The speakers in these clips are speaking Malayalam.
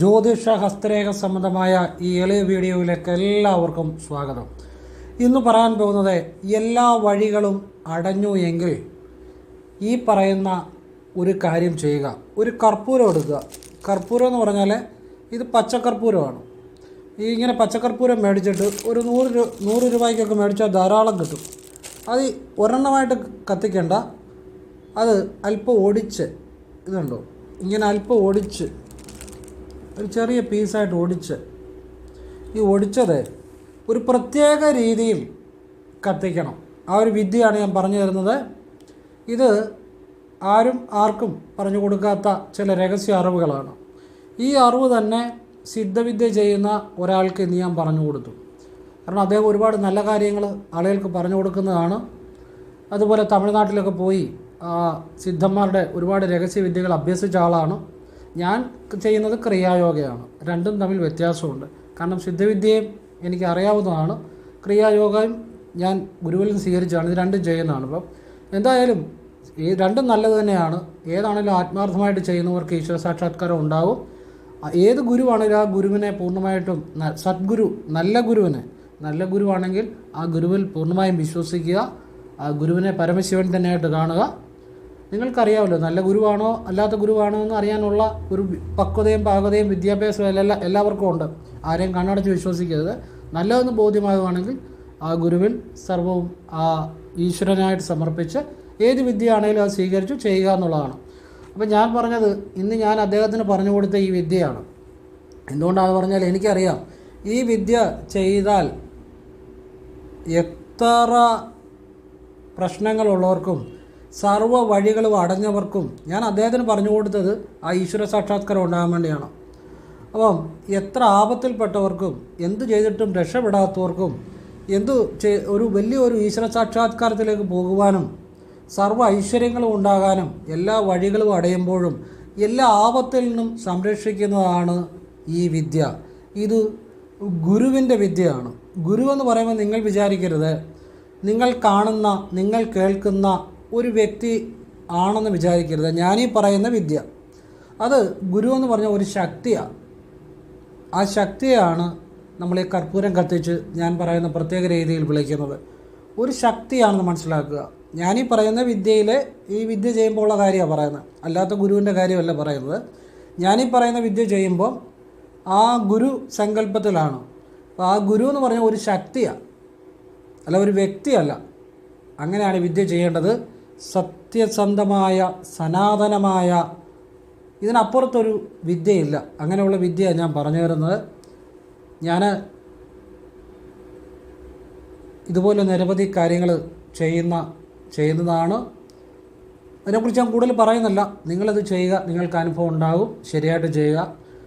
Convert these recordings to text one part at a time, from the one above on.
ജ്യോതിഷ ഹസ്തരേഖ സംബന്ധമായ ഈ എളിയ വീഡിയോയിലേക്ക് എല്ലാവർക്കും സ്വാഗതം. ഇന്ന് പറയാൻ പോകുന്നത് എല്ലാ വഴികളും അടഞ്ഞു എങ്കിൽ ഈ പറയുന്ന ഒരു കാര്യം ചെയ്യുക. ഒരു കർപ്പൂരം എടുക്കുക. കർപ്പൂരം എന്ന് പറഞ്ഞാൽ ഇത് പച്ചക്കർപ്പൂരമാണ്. ഈ ഇങ്ങനെ പച്ചക്കർപ്പൂരം മേടിച്ചിട്ട് ഒരു നൂറ് രൂപ നൂറ് രൂപയ്ക്കൊക്കെ മേടിച്ചാൽ ധാരാളം കിട്ടും. അത് ഒരെണ്ണമായിട്ട് കത്തിക്കേണ്ട. അത് അല്പം ഓടിച്ച് ഇതുണ്ടോ? ഇങ്ങനെ അല്പം ഒടിച്ച് ഒരു ചെറിയ പീസായിട്ട് ഒടിച്ച്. ഈ ഒടിച്ചത് ഒരു പ്രത്യേക രീതിയിൽ കത്തിക്കണം. ആ ഒരു വിദ്യയാണ് ഞാൻ പറഞ്ഞു തരുന്നത്. ഇത് ആരും ആർക്കും പറഞ്ഞു കൊടുക്കാത്ത ചില രഹസ്യ അറിവുകളാണ്. ഈ അറിവ് തന്നെ സിദ്ധവിദ്യ ചെയ്യുന്ന ഒരാൾക്ക് ഇന്ന് ഞാൻ പറഞ്ഞു കൊടുത്തു. കാരണം അദ്ദേഹം ഒരുപാട് നല്ല കാര്യങ്ങൾ ആളുകൾക്ക് പറഞ്ഞു കൊടുക്കുന്നതാണ്. അതുപോലെ തമിഴ്നാട്ടിലൊക്കെ പോയി സിദ്ധന്മാരുടെ ഒരുപാട് രഹസ്യവിദ്യകൾ അഭ്യസിച്ച ആളാണ്. ഞാൻ ചെയ്യുന്നത് ക്രിയായോഗയാണ്. രണ്ടും തമ്മിൽ വ്യത്യാസമുണ്ട്. കാരണം സിദ്ധവിദ്യയും എനിക്ക് അറിയാവുന്നതാണ്. ക്രിയായോഗയും ഞാൻ ഗുരുവിൽ നിന്ന് സ്വീകരിച്ചാണ്. ഇത് രണ്ടും ചെയ്യുന്നതാണ് അപ്പം എന്തായാലും ഈ രണ്ടും നല്ലത് തന്നെയാണ്. ഏതാണെങ്കിലും ആത്മാർത്ഥമായിട്ട് ചെയ്യുന്നവർക്ക് ഈശ്വര സാക്ഷാത്കാരം ഉണ്ടാവും. ഏത് ഗുരുവാണെങ്കിലും ആ ഗുരുവിനെ പൂർണമായിട്ടും സദ്ഗുരു നല്ല ഗുരുവിനെ നല്ല ഗുരുവാണെങ്കിൽ ആ ഗുരുവിൽ പൂർണമായും വിശ്വസിക്കുക. ആ ഗുരുവിനെ പരമശിവൻ തന്നെയായിട്ട് കാണുക. നിങ്ങൾക്കറിയാമല്ലോ നല്ല ഗുരുവാണോ അല്ലാത്ത ഗുരുവാണോ എന്ന് അറിയാനുള്ള ഒരു പക്വതയും പാകതയും വിദ്യാഭ്യാസവും എല്ലാ എല്ലാവർക്കും ഉണ്ട്. ആരെയും കണ്ണടച്ച് വിശ്വസിക്കരുത്. നല്ലതെന്ന് ബോധ്യമാകുകയാണെങ്കിൽ ആ ഗുരുവിൽ സർവവും ആ ഈശ്വരനായിട്ട് സമർപ്പിച്ച് ഏത് വിദ്യയാണെങ്കിലും അത് സ്വീകരിച്ചു ചെയ്യുക എന്നുള്ളതാണ്. അപ്പം ഞാൻ പറഞ്ഞത് ഇന്ന് ഞാൻ അദ്ദേഹത്തിന് പറഞ്ഞു കൊടുത്ത ഈ വിദ്യയാണ്. എന്തുകൊണ്ടാണ് പറഞ്ഞാൽ എനിക്കറിയാം. ഈ വിദ്യ ചെയ്താൽ എത്ര പ്രശ്നങ്ങളുള്ളവർക്കും സർവ വഴികളും അടഞ്ഞവർക്കും ഞാൻ അദ്ദേഹത്തിന് പറഞ്ഞു കൊടുത്തത് ആ ഈശ്വര സാക്ഷാത്കാരം ഉണ്ടാകാൻ വേണ്ടിയാണ്. അപ്പം എത്ര ആപത്തിൽപ്പെട്ടവർക്കും എന്ത് ചെയ്തിട്ടും രക്ഷപ്പെടാത്തവർക്കും എന്തു ഒരു വലിയൊരു ഈശ്വര സാക്ഷാത്കാരത്തിലേക്ക് പോകുവാനും സർവ ഐശ്വര്യങ്ങളും ഉണ്ടാകാനും എല്ലാ വഴികളും അടയുമ്പോഴും എല്ലാ ആപത്തിൽ നിന്നും സംരക്ഷിക്കുന്നതാണ് ഈ വിദ്യ. ഇത് ഗുരുവിന്റെ വിദ്യയാണ്. ഗുരു എന്ന് പറയുമ്പോൾ നിങ്ങൾ വിചാരിക്കരുത്. നിങ്ങൾ കാണുന്ന നിങ്ങൾ കേൾക്കുന്ന ഒരു വ്യക്തി ആണെന്ന് വിചാരിക്കരുത്. ഞാനീ പറയുന്ന വിദ്യ. അത് ഗുരു എന്ന് പറഞ്ഞ ഒരു ശക്തിയാണ് ആ ശക്തിയാണ് നമ്മൾ ഈ കർപ്പൂരം കത്തിച്ച് ഞാൻ പറയുന്ന പ്രത്യേക രീതിയിൽ വിളിക്കുന്നത്. ഒരു ശക്തിയാണെന്ന് മനസ്സിലാക്കുക. ഞാനീ പറയുന്ന വിദ്യയിൽ ഈ വിദ്യ ചെയ്യുമ്പോൾ ഉള്ള കാര്യമാണ് പറയുന്നത്. അല്ലാത്ത ഗുരുവിന്റെ കാര്യമല്ല പറയുന്നത്. ഞാനീ പറയുന്ന വിദ്യ ചെയ്യുമ്പോൾ ആ ഗുരു സങ്കല്പത്തിലാണ്. അപ്പോൾ ആ ഗുരു എന്ന് പറഞ്ഞാൽ ഒരു ശക്തിയാണ് അല്ല ഒരു വ്യക്തിയല്ല. അങ്ങനെയാണ് വിദ്യ ചെയ്യേണ്ടത്. സത്യസന്ധമായ സനാതനമായ ഇതിനപ്പുറത്തൊരു വിദ്യയില്ല. അങ്ങനെയുള്ള വിദ്യയാണ് ഞാൻ പറഞ്ഞു തരുന്നത്. ഞാൻ ഇതുപോലെ നിരവധി കാര്യങ്ങൾ ചെയ്യുന്ന ചെയ്യുന്നതാണ്. അതിനെക്കുറിച്ച് ഞാൻ കൂടുതൽ പറയുന്നില്ല. നിങ്ങളത് ചെയ്യുക നിങ്ങൾക്ക് അനുഭവം ഉണ്ടാകും. ശരിയായിട്ട് ചെയ്യുക.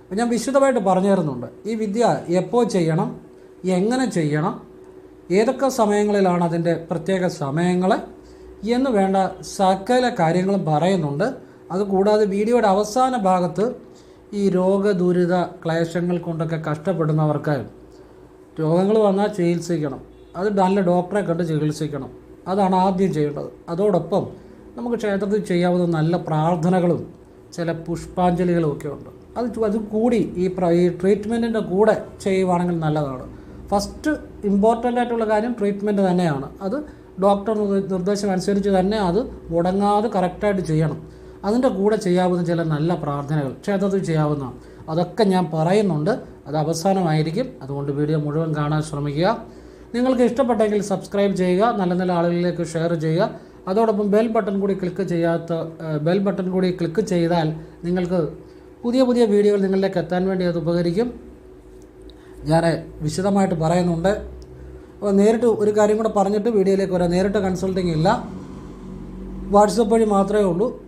അപ്പം ഞാൻ വിശദമായിട്ട് പറഞ്ഞു തരുന്നുണ്ട്. ഈ വിദ്യ എപ്പോൾ ചെയ്യണം എങ്ങനെ ചെയ്യണം ഏതൊക്കെ സമയങ്ങളിലാണ് അതിന്റെ പ്രത്യേക സമയങ്ങൾ എന്ന് വേണ്ട സകല കാര്യങ്ങളും പറയുന്നുണ്ട്. അതുകൂടാതെ വീഡിയോയുടെ അവസാന ഭാഗത്ത് ഈ രോഗദുരിത ക്ലേശങ്ങൾ കൊണ്ടൊക്കെ കഷ്ടപ്പെടുന്നവർക്ക് രോഗങ്ങൾ വന്നാൽ ചികിത്സിക്കണം. അത് നല്ല ഡോക്ടറെ കണ്ട് ചികിത്സിക്കണം. അതാണ് ആദ്യം ചെയ്യേണ്ടത്. അതോടൊപ്പം നമുക്ക് ക്ഷേത്രത്തിൽ ചെയ്യാവുന്ന നല്ല പ്രാർത്ഥനകളും ചില പുഷ്പാഞ്ജലികളും ഒക്കെ ഉണ്ട് അത് അത് കൂടി ഈ ഈ ട്രീറ്റ്മെന്റിന്റെ കൂടെ ചെയ്യുവാണെങ്കിൽ നല്ലതാണ്. ഫസ്റ്റ് ഇമ്പോർട്ടന്റ് ആയിട്ടുള്ള കാര്യം ട്രീറ്റ്മെന്റ് തന്നെയാണ്. അത് ഡോക്ടർ നിർദ്ദ- നിർദ്ദേശം അനുസരിച്ച് തന്നെ അത് മുടങ്ങാതെ കറക്റ്റായിട്ട് ചെയ്യണം. അതിന്റെ കൂടെ ചെയ്യാവുന്ന ചില നല്ല പ്രാർത്ഥനകൾ ക്ഷേത്രത്തിൽ ചെയ്യാവുന്ന അതൊക്കെ ഞാൻ പറയുന്നുണ്ട്. അത് അവസാനമായിരിക്കും. അതുകൊണ്ട് വീഡിയോ മുഴുവൻ കാണാൻ ശ്രമിക്കുക. നിങ്ങൾക്ക് ഇഷ്ടപ്പെട്ടെങ്കിൽ സബ്സ്ക്രൈബ് ചെയ്യുക നല്ല നല്ല ആളുകളിലേക്ക് ഷെയർ ചെയ്യുക. അതോടൊപ്പം ബെൽ ബട്ടൺ കൂടി ക്ലിക്ക് ചെയ്യാത്ത ബെൽ ബട്ടൺ കൂടി ക്ലിക്ക് ചെയ്താൽ നിങ്ങൾക്ക് പുതിയ പുതിയ വീഡിയോകൾ നിങ്ങളിലേക്ക് എത്താൻ വേണ്ടി അത് ഉപകരിക്കും. ഞാൻ വിശദമായിട്ട് പറയുന്നുണ്ട്. അപ്പോൾ നേരിട്ട് ഒരു കാര്യം കൂടെ പറഞ്ഞിട്ട് വീഡിയോയിലേക്ക് വരാം. നേരിട്ട് കൺസൾട്ടിങ് ഇല്ല. വാട്സപ്പ് വഴി മാത്രമേ ഉള്ളൂ.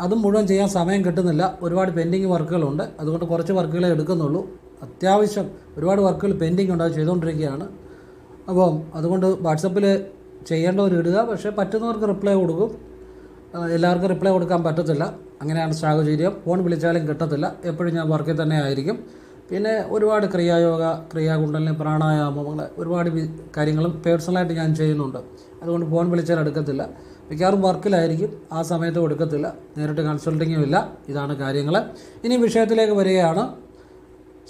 അതും മുഴുവൻ ചെയ്യാൻ സമയം കിട്ടുന്നില്ല. ഒരുപാട് പെൻഡിങ് വർക്കുകളുണ്ട്. അതുകൊണ്ട് കുറച്ച് വർക്കുകളെ എടുക്കുന്നുള്ളൂ. അത്യാവശ്യം ഒരുപാട് വർക്കുകൾ പെൻഡിങ് ഉണ്ട്. അത് ചെയ്തുകൊണ്ടിരിക്കുകയാണ്. അപ്പം അതുകൊണ്ട് വാട്സപ്പിൽ ചെയ്യേണ്ടവർ ഇടുക പക്ഷേ പറ്റുന്നവർക്ക് റിപ്ലൈ കൊടുക്കും. എല്ലാവർക്കും റിപ്ലൈ കൊടുക്കാൻ പറ്റത്തില്ല. അങ്ങനെയാണ് സാഹചര്യം. ഫോൺ വിളിച്ചാലും കിട്ടത്തില്ല. എപ്പോഴും ഞാൻ വർക്കിൽ തന്നെ ആയിരിക്കും. പിന്നെ ഒരുപാട് ക്രിയായോഗ ക്രിയാകുണ്ടലിന് പ്രാണായാമങ്ങൾ ഒരുപാട് കാര്യങ്ങളും പേഴ്സണലായിട്ട് ഞാൻ ചെയ്യുന്നുണ്ട്. അതുകൊണ്ട് ഫോൺ വിളിച്ചാൽ എടുക്കത്തില്ല. മിക്കവാറും വർക്കിലായിരിക്കും. ആ സമയത്ത് കൊടുക്കത്തില്ല നേരിട്ട് കൺസൾട്ടിങ്ങും ഇല്ല. ഇതാണ് കാര്യങ്ങൾ ഇനി വിഷയത്തിലേക്ക് വരികയാണ്.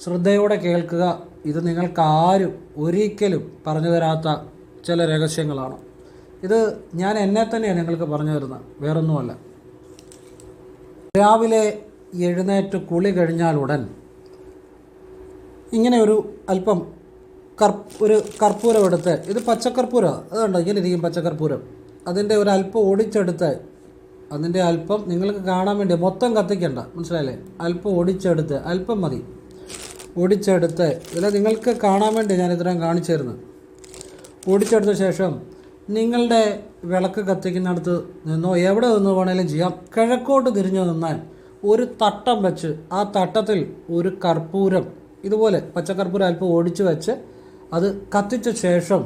ശ്രദ്ധയോടെ കേൾക്കുക. ഇത് നിങ്ങൾക്ക് ആരും ഒരിക്കലും പറഞ്ഞു തരാത്ത ചില രഹസ്യങ്ങളാണ്. ഇത് ഞാൻ എന്നെ തന്നെയാണ് നിങ്ങൾക്ക് പറഞ്ഞു തരുന്നത്. വേറൊന്നുമല്ല. രാവിലെ എഴുന്നേറ്റ് കുളി കഴിഞ്ഞാൽ ഉടൻ ഇങ്ങനെ ഒരു അല്പം കർ ഒരു കർപ്പൂരം എടുത്ത് ഇത് പച്ചക്കർപ്പൂരം അതുണ്ടോ ഇങ്ങനെ ഇരിക്കും പച്ചക്കർപ്പൂരം. അതിന്റെ ഒരു അല്പം ഒടിച്ചെടുത്ത് അതിന്റെ അല്പം നിങ്ങൾക്ക് കാണാൻ വേണ്ടി മൊത്തം കത്തിക്കണ്ട മനസ്സിലായില്ലേ? അല്പം ഒടിച്ചെടുത്ത് അല്പം മതി. ഒടിച്ചെടുത്ത് ഇതിൽ നിങ്ങൾക്ക് കാണാൻ വേണ്ടി ഞാൻ ഇത്രയും കാണിച്ചു തരുന്നത് ഓടിച്ചെടുത്ത ശേഷം നിങ്ങളുടെ വിളക്ക് കത്തിക്കുന്നിടത്ത് നിന്നോ എവിടെ നിന്ന് വേണേലും ചെയ്യാം. കിഴക്കോട്ട് തിരിഞ്ഞു നിന്നാൽ ഒരു തട്ടം വെച്ച് ആ തട്ടത്തിൽ ഒരു കർപ്പൂരം ഇതുപോലെ പച്ചക്കർപ്പൂരം അല്പം ഓടിച്ചു വെച്ച് അത് കത്തിച്ച ശേഷം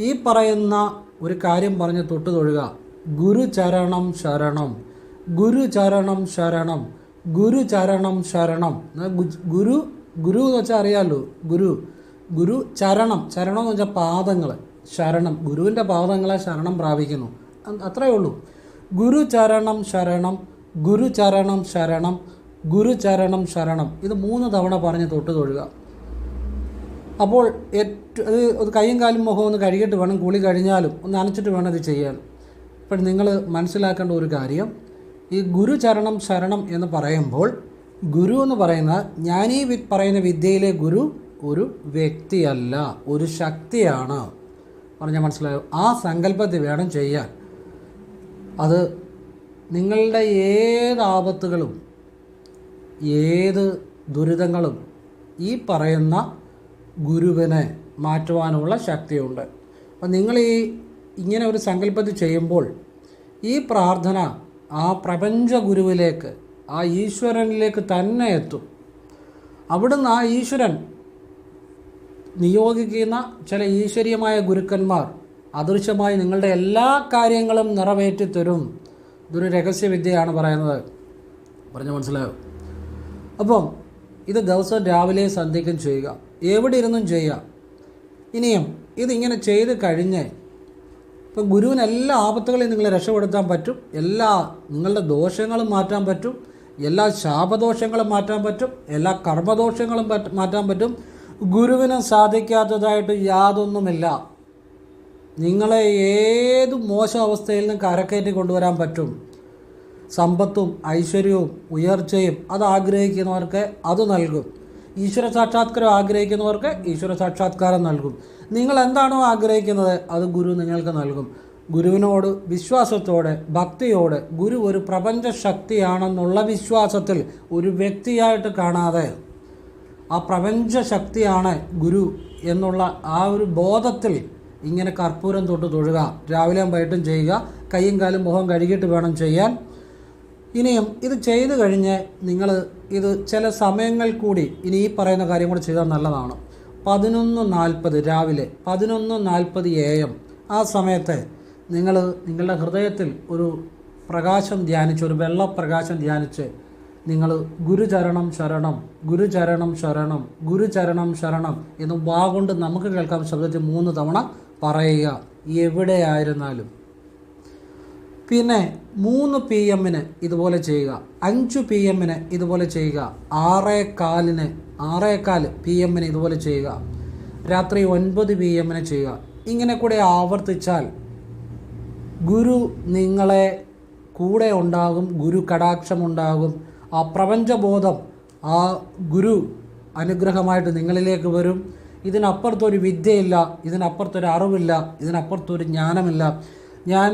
ഈ പറയുന്ന ഒരു കാര്യം പറഞ്ഞ് തൊട്ട് തൊഴുക. ഗുരുചരണം ശരണം. ഗുരു ചരണം ശരണം. ഗുരു ചരണം ശരണം. ഗുരു ഗുരു എന്ന് വെച്ചാൽ അറിയാമല്ലോ ഗുരു. ഗുരു ചരണം. ചരണം എന്ന് വെച്ചാൽ പാദങ്ങൾ ശരണം. ഗുരുവിന്റെ പാദങ്ങളെ ശരണം പ്രാപിക്കുന്നു. അത്രയേ ഉള്ളൂ. ഗുരു ചരണം ശരണം. ഗുരു ചരണം ശരണം. ഗുരുചരണം ശരണം. ഇത് മൂന്ന് തവണ പറഞ്ഞ് തൊട്ട് തൊഴുക. അപ്പോൾ ഏറ്റവും അത് കൈയും കാലും മുഖവും ഒന്ന് കഴുകിയിട്ട് വേണം കുളി കഴിഞ്ഞാലും ഒന്ന് അനച്ചിട്ട് വേണം ഇത് ചെയ്യാൻ. ഇപ്പോൾ നിങ്ങൾ മനസ്സിലാക്കേണ്ട ഒരു കാര്യം ഈ ഗുരുചരണം ശരണം എന്ന് പറയുമ്പോൾ ഗുരു എന്ന് പറയുന്ന ഈ വി പറയുന്ന വിദ്യയിലെ ഗുരു ഒരു വ്യക്തിയല്ല ഒരു ശക്തിയാണ്. പറഞ്ഞാൽ മനസ്സിലായോ? ആ സങ്കല്പത്തിൽ വേണം ചെയ്യാൻ. അത് നിങ്ങളുടെ ഏത് ആപത്തുകളും ഏത് ദുരിതങ്ങളും ഈ പറയുന്ന ഗുരുവിനെ മാറ്റുവാനുള്ള ശക്തിയുണ്ട്. അപ്പം നിങ്ങൾ ഈ ഇങ്ങനെ ഒരു സങ്കല്പത്തിൽ ചെയ്യുമ്പോൾ ഈ പ്രാർത്ഥന ആ പ്രപഞ്ച ഗുരുവിലേക്ക് ആ ഈശ്വരനിലേക്ക് തന്നെ എത്തും. അവിടുന്ന് ആ ഈശ്വരൻ നിയോഗിക്കുന്ന ചില ഈശ്വരീയമായ ഗുരുക്കന്മാർ അദൃശ്യമായി നിങ്ങളുടെ എല്ലാ കാര്യങ്ങളും നിറവേറ്റി തരും ഇതൊരു രഹസ്യവിദ്യയാണ് പറയുന്നത്. പറഞ്ഞു മനസ്സിലായോ? അപ്പം ഇത് ദിവസം രാവിലെ സന്ധ്യയ്ക്കും ചെയ്യുക. എവിടെ ഇരുന്നും ചെയ്യുക. ഇനിയും ഇതിങ്ങനെ ചെയ്ത് കഴിഞ്ഞ് ഇപ്പം ഗുരുവിന് എല്ലാ ആപത്തുകളെയും നിങ്ങളെ രക്ഷപ്പെടുത്താൻ പറ്റും. എല്ലാ നിങ്ങളുടെ ദോഷങ്ങളും മാറ്റാൻ പറ്റും. എല്ലാ ശാപദോഷങ്ങളും മാറ്റാൻ പറ്റും. എല്ലാ കർമ്മദോഷങ്ങളും മാറ്റാൻ പറ്റും. ഗുരുവിന് സാധിക്കാത്തതായിട്ട് യാതൊന്നുമില്ല. നിങ്ങളെ ഏത് മോശം അവസ്ഥയിൽ നിന്ന് കരക്കയറ്റി കൊണ്ടുവരാൻ പറ്റും? സമ്പത്തും ഐശ്വര്യവും ഉയർച്ചയും അത് ആഗ്രഹിക്കുന്നവർക്ക് അത് നൽകും. ഈശ്വര സാക്ഷാത്കാരം ആഗ്രഹിക്കുന്നവർക്ക് ഈശ്വര സാക്ഷാത്കാരം നൽകും. നിങ്ങൾ എന്താണോ ആഗ്രഹിക്കുന്നത് അത് ഗുരു നിങ്ങൾക്ക് നൽകും. ഗുരുവിനോട് വിശ്വാസത്തോടെ ഭക്തിയോടെ ഗുരു ഒരു പ്രപഞ്ച ശക്തിയാണെന്നുള്ള വിശ്വാസത്തിൽ ഒരു വ്യക്തിയായിട്ട് കാണാതെ ആ പ്രപഞ്ച ശക്തിയാണ് ഗുരു എന്നുള്ള ആ ഒരു ബോധത്തിൽ ഇങ്ങനെ കർപ്പൂരം തൊട്ട് തൊഴുക രാവിലെയും വൈകിട്ടും ചെയ്യുക കൈയും കാലും മുഖം കഴുകിയിട്ട് വേണം ചെയ്യാൻ. ഇനിയും ഇത് ചെയ്തു കഴിഞ്ഞ് നിങ്ങൾ ഇത് ചില സമയങ്ങൾ കൂടി ഇനി ഈ പറയുന്ന കാര്യം കൂടി ചെയ്താൽ നല്ലതാണ്. പതിനൊന്ന് നാൽപ്പത് രാവിലെ പതിനൊന്ന് നാൽപ്പത് എ എം ആ സമയത്ത് നിങ്ങൾ നിങ്ങളുടെ ഹൃദയത്തിൽ ഒരു പ്രകാശം ധ്യാനിച്ച് ഒരു വെള്ളപ്രകാശം ധ്യാനിച്ച് നിങ്ങൾ ഗുരുചരണം ശരണം ഗുരുചരണം ശരണം ഗുരുചരണം ശരണം എന്ന് വാ കൊണ്ട് നമുക്ക് കേൾക്കാൻ ശബ്ദത്തിൽ മൂന്ന് തവണ പറയുക. എവിടെയായിരുന്നാലും പിന്നെ മൂന്ന് പി എമ്മിന് ഇതുപോലെ ചെയ്യുക. അഞ്ച് പി എമ്മിന് ഇതുപോലെ ചെയ്യുക. ആറേ കാലിന് ആറേക്കാൽ പി എമ്മിന് ഇതുപോലെ ചെയ്യുക. രാത്രി ഒൻപത് പി എമ്മിന് ചെയ്യുക. ഇങ്ങനെ കൂടെ ആവർത്തിച്ചാൽ ഗുരു നിങ്ങളെ കൂടെ ഉണ്ടാകും ഗുരു കടാക്ഷമുണ്ടാകും ആ പ്രപഞ്ചബോധം ആ ഗുരു അനുഗ്രഹമായിട്ട് നിങ്ങളിലേക്ക് വരും. ഇതിനപ്പുറത്തൊരു വിദ്യയില്ല ഇതിനപ്പുറത്തൊരു അറിവില്ല ഇതിനപ്പുറത്തൊരു ജ്ഞാനമില്ല. ഞാൻ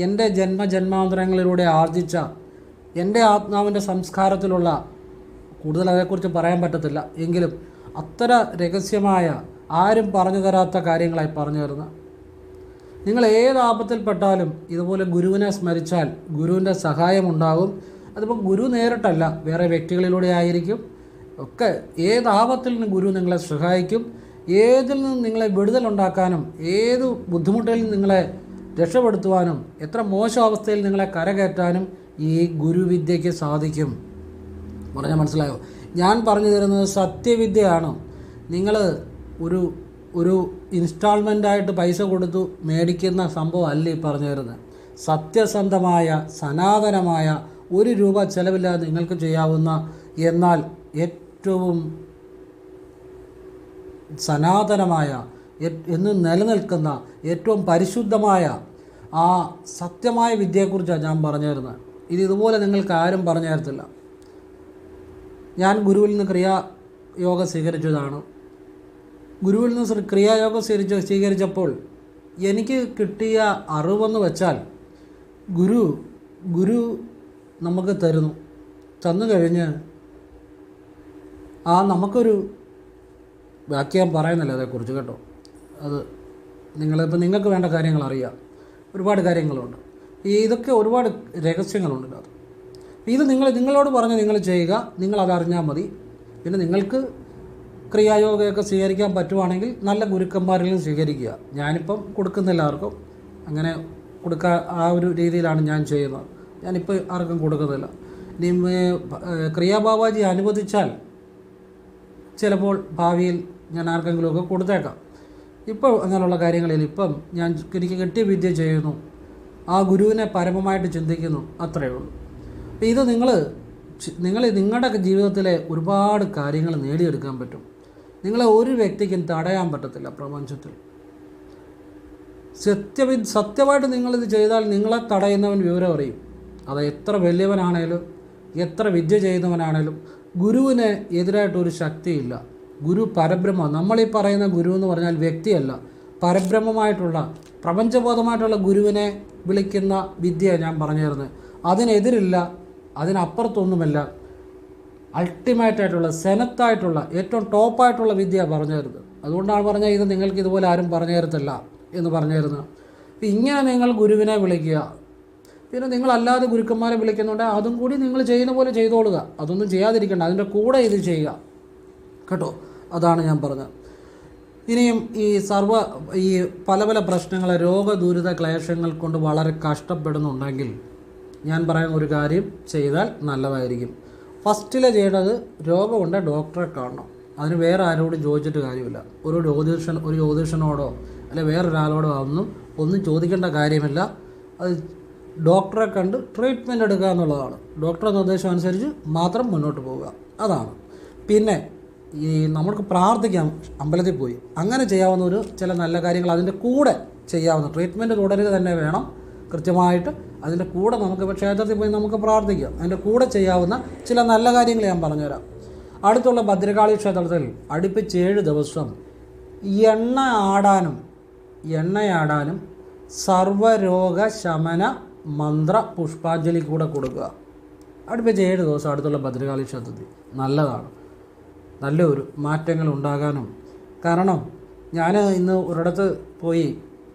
എന്റെ ജന്മജന്മാന്തരങ്ങളിലൂടെ ആർജിച്ച എന്റെ ആത്മാവിന്റെ സംസ്കാരത്തിലുള്ള കൂടുതൽ അതേക്കുറിച്ച് പറയാൻ പറ്റത്തില്ല. എങ്കിലും അത്ര രഹസ്യമായ ആരും പറഞ്ഞു തരാത്ത കാര്യങ്ങളായി പറഞ്ഞു തരുന്ന. നിങ്ങൾ ഏത് ആപത്തിൽപ്പെട്ടാലും ഇതുപോലെ ഗുരുവിനെ സ്മരിച്ചാൽ ഗുരുവിന്റെ സഹായമുണ്ടാകും. അതിപ്പോൾ ഗുരു നേരിട്ടല്ല വേറെ വ്യക്തികളിലൂടെ ആയിരിക്കും. ഒക്കെ ഏത് ആപത്തിൽ നിന്ന് ഗുരു നിങ്ങളെ സഹായിക്കും? ഏതിൽ നിന്നും നിങ്ങളെ വിടുതലുണ്ടാക്കാനും ഏത് ബുദ്ധിമുട്ടിൽ നിങ്ങളെ രക്ഷപ്പെടുത്തുവാനും എത്ര മോശം അവസ്ഥയിൽ നിങ്ങളെ കരകയറ്റാനും ഈ ഗുരുവിദ്യയ്ക്ക് സാധിക്കും. പറഞ്ഞാൽ മനസ്സിലായോ? ഞാൻ പറഞ്ഞു തരുന്നത് സത്യവിദ്യയാണ്. നിങ്ങൾ ഒരു ഒരു ഇൻസ്റ്റാൾമെന്റായിട്ട് പൈസ കൊടുത്തു മേടിക്കുന്ന സംഭവം അല്ല ഈ പറഞ്ഞു തരുന്നത്. സത്യസന്ധമായ സനാതനമായ ഒരു രൂപ ചിലവില്ലാതെ നിങ്ങൾക്ക് ചെയ്യാവുന്ന എന്നാൽ ഏറ്റവും സനാതനമായ എന്നും നിലനിൽക്കുന്ന ഏറ്റവും പരിശുദ്ധമായ ആ സത്യമായ വിദ്യയെക്കുറിച്ചാണ് ഞാൻ പറഞ്ഞു തരുന്നത്. ഇത് ഇതുപോലെ നിങ്ങൾക്ക് ആരും പറഞ്ഞു തരത്തില്ല. ഞാൻ ഗുരുവിൽ നിന്ന് ക്രിയായോഗ സ്വീകരിച്ചതാണ്. ഗുരുവിൽ നിന്ന് ക്രിയായോഗം സ്വീകരിച്ച സ്വീകരിച്ചപ്പോൾ എനിക്ക് കിട്ടിയ അറിവെന്ന് വെച്ചാൽ ഗുരു ഗുരു നമുക്ക് തരുന്നു. തന്നു കഴിഞ്ഞ് ആ നമുക്കൊരു വാക്യം പറയുന്നില്ല അതേക്കുറിച്ച് കേട്ടോ. അത് നിങ്ങളിപ്പോൾ നിങ്ങൾക്ക് വേണ്ട കാര്യങ്ങൾ അറിയാം. ഒരുപാട് കാര്യങ്ങളുണ്ട്. ഈ ഇതൊക്കെ ഒരുപാട് രഹസ്യങ്ങളുണ്ട് അത് ഇത് നിങ്ങൾ നിങ്ങളോട് പറഞ്ഞ് നിങ്ങൾ ചെയ്യുക. നിങ്ങൾ അതറിഞ്ഞാൽ മതി. പിന്നെ നിങ്ങൾക്ക് ക്രിയായോഗയൊക്കെ സ്വീകരിക്കാൻ പറ്റുവാണെങ്കിൽ നല്ല ഗുരുക്കന്മാരിലും സ്വീകരിക്കുക. ഞാനിപ്പം കൊടുക്കുന്ന എല്ലാവർക്കും അങ്ങനെ കൊടുക്കുക ആ ഒരു രീതിയിലാണ് ഞാൻ ചെയ്യുന്നത്. ഞാനിപ്പോൾ ആർക്കും കൊടുക്കുന്നില്ല. ഇനി ക്രിയാ ക്രിയാബാബാജി അനുവദിച്ചാൽ ചിലപ്പോൾ ഭാവിയിൽ ഞാൻ ആർക്കെങ്കിലുമൊക്കെ കൊടുത്തേക്കാം. ഇപ്പോൾ അങ്ങനെയുള്ള കാര്യങ്ങളിൽ ഇപ്പം ഞാൻ എനിക്ക് കിട്ടിയ വിദ്യ ചെയ്യുന്നു. ആ ഗുരുവിനെ പരമമായിട്ട് ചിന്തിക്കുന്നു. അത്രയേ ഉള്ളൂ. ഇത് നിങ്ങൾ നിങ്ങൾ നിങ്ങളുടെ ജീവിതത്തിലെ ഒരുപാട് കാര്യങ്ങൾ നേടിയെടുക്കാൻ പറ്റും. നിങ്ങളെ ഒരു വ്യക്തിക്കും തടയാൻ പറ്റത്തില്ല പ്രപഞ്ചത്തിൽ. സത്യവി സത്യമായിട്ട് നിങ്ങളിത് ചെയ്താൽ നിങ്ങളെ തടയുന്നവൻ വിവരം അറിയും. അത് എത്ര വലിയവനാണേലും എത്ര വിദ്യ ചെയ്യുന്നവനാണേലും ഗുരുവിന് എതിരായിട്ടൊരു ശക്തിയില്ല. ഗുരു പരബ്രഹ്മ. നമ്മളീ പറയുന്ന ഗുരു എന്ന് പറഞ്ഞാൽ വ്യക്തിയല്ല. പരബ്രഹ്മമായിട്ടുള്ള പ്രപഞ്ചബോധമായിട്ടുള്ള ഗുരുവിനെ വിളിക്കുന്ന വിദ്യയാണ് ഞാൻ പറഞ്ഞു തരുന്നത് അതിനെതിരില്ല അതിനപ്പുറത്തൊന്നുമല്ല അൾട്ടിമേറ്റ് ആയിട്ടുള്ള സെനത്തായിട്ടുള്ള ഏറ്റവും ടോപ്പായിട്ടുള്ള വിദ്യ പറഞ്ഞു തരുന്നത് അതുകൊണ്ടാണ് പറഞ്ഞത് ഇത് നിങ്ങൾക്ക് ഇതുപോലെ ആരും പറഞ്ഞു തരത്തില്ല എന്ന് പറഞ്ഞു തരുന്നത് ഇങ്ങനെ നിങ്ങൾ ഗുരുവിനെ വിളിക്കുക. പിന്നെ നിങ്ങളല്ലാതെ ഗുരുക്കന്മാരെ വിളിക്കുന്നുണ്ട് അതും കൂടി നിങ്ങൾ ചെയ്യുന്ന പോലെ ചെയ്തോളുക. അതൊന്നും ചെയ്യാതിരിക്കണ്ട. അതിന്റെ കൂടെ ഇത് ചെയ്യുക. കേട്ടോ? അതാണ് ഞാൻ പറഞ്ഞത്. ഇനിയും ഈ സർവ ഈ പല പല പ്രശ്നങ്ങൾ രോഗദുരിത ക്ലേശങ്ങൾ കൊണ്ട് വളരെ കഷ്ടപ്പെടുന്നുണ്ടെങ്കിൽ ഞാൻ പറയുന്ന ഒരു കാര്യം ചെയ്താൽ നല്ലതായിരിക്കും. ഫസ്റ്റിലെ ചെയ്യേണ്ടത് രോഗമുണ്ട് ഡോക്ടറെ കാണണം. അതിന് വേറെ ആരോടും ചോദിച്ചിട്ട് കാര്യമില്ല. ഒരു ജ്യോതിഷൻ ഒരു ജ്യോതിഷനോടോ അല്ലെ വേറൊരാളോടോ ഒന്നും ഒന്നും ചോദിക്കേണ്ട കാര്യമില്ല. അത് ഡോക്ടറെ കണ്ട് ട്രീറ്റ്മെന്റ് എടുക്കുക എന്നുള്ളതാണ്. ഡോക്ടറുടെ നിർദ്ദേശം അനുസരിച്ച് മാത്രം മുന്നോട്ട് പോവുക. അതാണ്. പിന്നെ ഈ നമുക്ക് പ്രാർത്ഥിക്കാം അമ്പലത്തിൽ പോയി. അങ്ങനെ ചെയ്യാവുന്ന ഒരു ചില നല്ല കാര്യങ്ങൾ അതിന്റെ കൂടെ ചെയ്യാവുന്ന ട്രീറ്റ്മെന്റ് തുടരുക തന്നെ വേണം. കൃത്യമായിട്ട് അതിന്റെ കൂടെ നമുക്ക് ഇപ്പോൾ ക്ഷേത്രത്തിൽ പോയി നമുക്ക് പ്രാർത്ഥിക്കാം. അതിന്റെ കൂടെ ചെയ്യാവുന്ന ചില നല്ല കാര്യങ്ങൾ ഞാൻ പറഞ്ഞുതരാം. അടുത്തുള്ള ഭദ്രകാളി ക്ഷേത്രത്തിൽ അടുപ്പിച്ച് ഏഴ് ദിവസം എണ്ണ ആടാനും എണ്ണയാടാനും സർവരോഗ ശമന മന്ത്ര പുഷ്പാഞ്ജലി കൂടെ കൊടുക്കുക. അടുപ്പിച്ച് ഏഴ് ദിവസം അടുത്തുള്ള ഭദ്രകാളി ക്ഷേത്രത്തിൽ. നല്ലതാണ്. നല്ലൊരു മാറ്റങ്ങൾ ഉണ്ടാകാനും കാരണം ഞാൻ ഇന്ന് ഒരിടത്ത് പോയി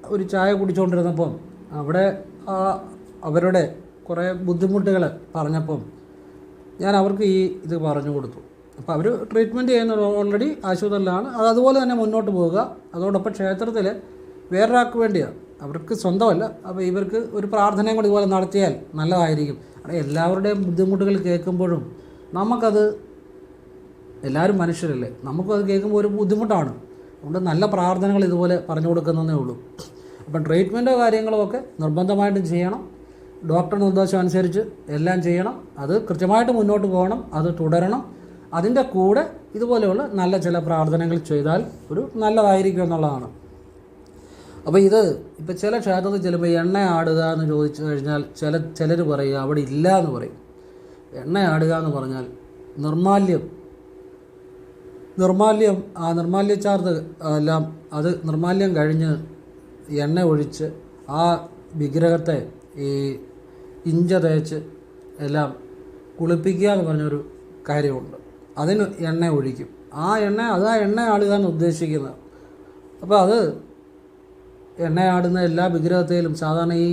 ഒരു ചായ കുടിച്ചുകൊണ്ടിരുന്നപ്പം അവിടെ ആ അവരുടെ കുറേ ബുദ്ധിമുട്ടുകൾ പറഞ്ഞപ്പം ഞാൻ അവർക്ക് ഈ ഇത് പറഞ്ഞു കൊടുത്തു. അപ്പോൾ അവർ ട്രീറ്റ്മെന്റ് ചെയ്യുന്നത് ഓൾറെഡി ആശുപത്രിയിലാണ്. അത് അതുപോലെ തന്നെ മുന്നോട്ട് പോവുക. അതോടൊപ്പം ക്ഷേത്രത്തിൽ വേറൊരാൾക്ക് വേണ്ടിയാണ് അവർക്ക് സ്വന്തമല്ല. അപ്പോൾ ഇവർക്ക് ഒരു പ്രാർത്ഥനയും കൂടി ഇതുപോലെ നടത്തിയാൽ നല്ലതായിരിക്കും. അവിടെ എല്ലാവരുടെയും ബുദ്ധിമുട്ടുകൾ കേൾക്കുമ്പോഴും നമുക്കത് എല്ലാവരും മനുഷ്യരല്ലേ? നമുക്കും അത് കേൾക്കുമ്പോൾ ഒരു ബുദ്ധിമുട്ടാണ്. അതുകൊണ്ട് നല്ല പ്രാർത്ഥനകൾ ഇതുപോലെ പറഞ്ഞു കൊടുക്കുന്നതേ ഉള്ളൂ. അപ്പം ട്രീറ്റ്മെന്റോ കാര്യങ്ങളോ ഒക്കെ നിർബന്ധമായിട്ടും ചെയ്യണം. ഡോക്ടറുടെ നിർദ്ദേശം അനുസരിച്ച് എല്ലാം ചെയ്യണം. അത് കൃത്യമായിട്ട് മുന്നോട്ട് പോകണം. അത് തുടരണം. അതിന്റെ കൂടെ ഇതുപോലെയുള്ള നല്ല ചില പ്രാർത്ഥനകൾ ചെയ്താൽ ഒരു നല്ലതായിരിക്കും എന്നുള്ളതാണ്. അപ്പോൾ ഇത് ഇപ്പോൾ ചില ക്ഷേത്രത്തിൽ ചിലപ്പോൾ എണ്ണ ആടുക എന്ന് ചോദിച്ചു കഴിഞ്ഞാൽ ചില ചിലർ പറയുക അവിടെ ഇല്ല എന്ന് പറയും. എണ്ണ ആടുക എന്ന് പറഞ്ഞാൽ നിർമാല്യം. നിർമാല്യം ആ നിർമാല്യ ചാർജ് എല്ലാം അത് നിർമാല്യം കഴിഞ്ഞ് എണ്ണ ഒഴിച്ച് ആ വിഗ്രഹത്തെ ഈ ഇഞ്ച തേച്ച് എല്ലാം കുളിപ്പിക്കുക എന്ന് പറഞ്ഞൊരു കാര്യമുണ്ട്. അതിന് എണ്ണ ഒഴിക്കും. ആ എണ്ണ അത് ആ എണ്ണ ആളുക എന്ന് ഉദ്ദേശിക്കുന്നത്. അപ്പോൾ അത് എണ്ണയാടുന്ന എല്ലാ വിഗ്രഹത്തിലും സാധാരണ ഈ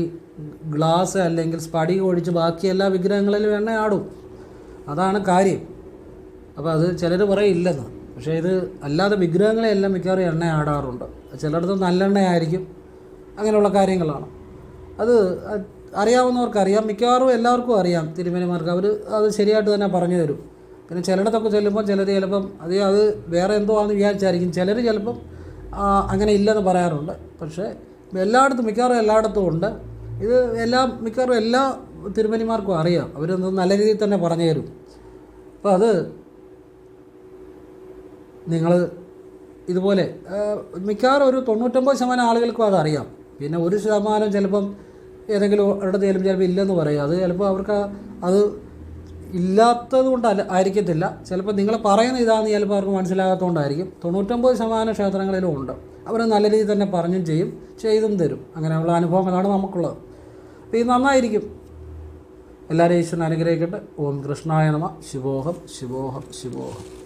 ഗ്ലാസ് അല്ലെങ്കിൽ സ്പടി ഒഴിച്ച് ബാക്കി എല്ലാ വിഗ്രഹങ്ങളിലും എണ്ണയാടും അതാണ് കാര്യം. അപ്പോൾ അത് ചിലർ പറയും ഇല്ലെന്ന് പക്ഷേ ഇത് അല്ലാതെ വിഗ്രഹങ്ങളെയെല്ലാം മിക്കവാറും എണ്ണ ആടാറുണ്ട്. ചിലയിടത്ത് നല്ലെണ്ണയായിരിക്കും. അങ്ങനെയുള്ള കാര്യങ്ങളാണ്. അത് അറിയാവുന്നവർക്കറിയാം അറിയാവുന്നവർക്ക് അറിയാം. മിക്കവാറും എല്ലാവർക്കും അറിയാം തിരുമേനിമാർക്ക്. അവർ അത് ശരിയായിട്ട് തന്നെ പറഞ്ഞു തരും. പിന്നെ ചിലയിടത്തൊക്കെ ചെല്ലുമ്പോൾ ചിലർ ചിലപ്പം അത് അത് വേറെ എന്തോ ആണെന്ന് വിചാരിച്ചായിരിക്കും. ചിലർ ചിലപ്പം അങ്ങനെ ഇല്ലെന്ന് പറയാറുണ്ട്. പക്ഷേ എല്ലായിടത്തും മിക്കവാറും എല്ലായിടത്തും ഉണ്ട്. ഇത് എല്ലാ മിക്കവാറും എല്ലാ തിരുമേനിമാർക്കും അറിയാം. അവർ നല്ല രീതിയിൽ തന്നെ പറഞ്ഞു തരും. അപ്പോൾ അത് നിങ്ങൾ ഇതുപോലെ മിക്കവാറും ഒരു തൊണ്ണൂറ്റൊമ്പത് ശതമാനം ആളുകൾക്കും അതറിയാം. പിന്നെ ഒരു ശതമാനം ചിലപ്പം ഏതെങ്കിലും ഇടത്തേലും ചിലപ്പോൾ ഇല്ലെന്ന് പറയും. അത് ചിലപ്പോൾ അവർക്ക് അത് ഇല്ലാത്തത് കൊണ്ടല്ല ആയിരിക്കത്തില്ല. ചിലപ്പോൾ നിങ്ങൾ പറയുന്ന ഇതാണെന്ന് ചിലപ്പോൾ അവർക്ക് മനസ്സിലാകാത്തതുകൊണ്ടായിരിക്കും തൊണ്ണൂറ്റൊമ്പത് ശതമാനം ക്ഷേത്രങ്ങളിലും ഉണ്ട്. അവർ നല്ല രീതിയിൽ തന്നെ പറഞ്ഞും ചെയ്യും ചെയ്തും തരും. അങ്ങനെയുള്ള അനുഭവങ്ങളാണ് നമുക്കുള്ളത്. അപ്പോൾ ഇത് നന്നായിരിക്കും. എല്ലാവരെയും ഈശ്വരൻ അനുഗ്രഹിക്കട്ടെ. ഓം കൃഷ്ണായ നമ. ശിവോഹം ശിവോഹം ശിവോഹം.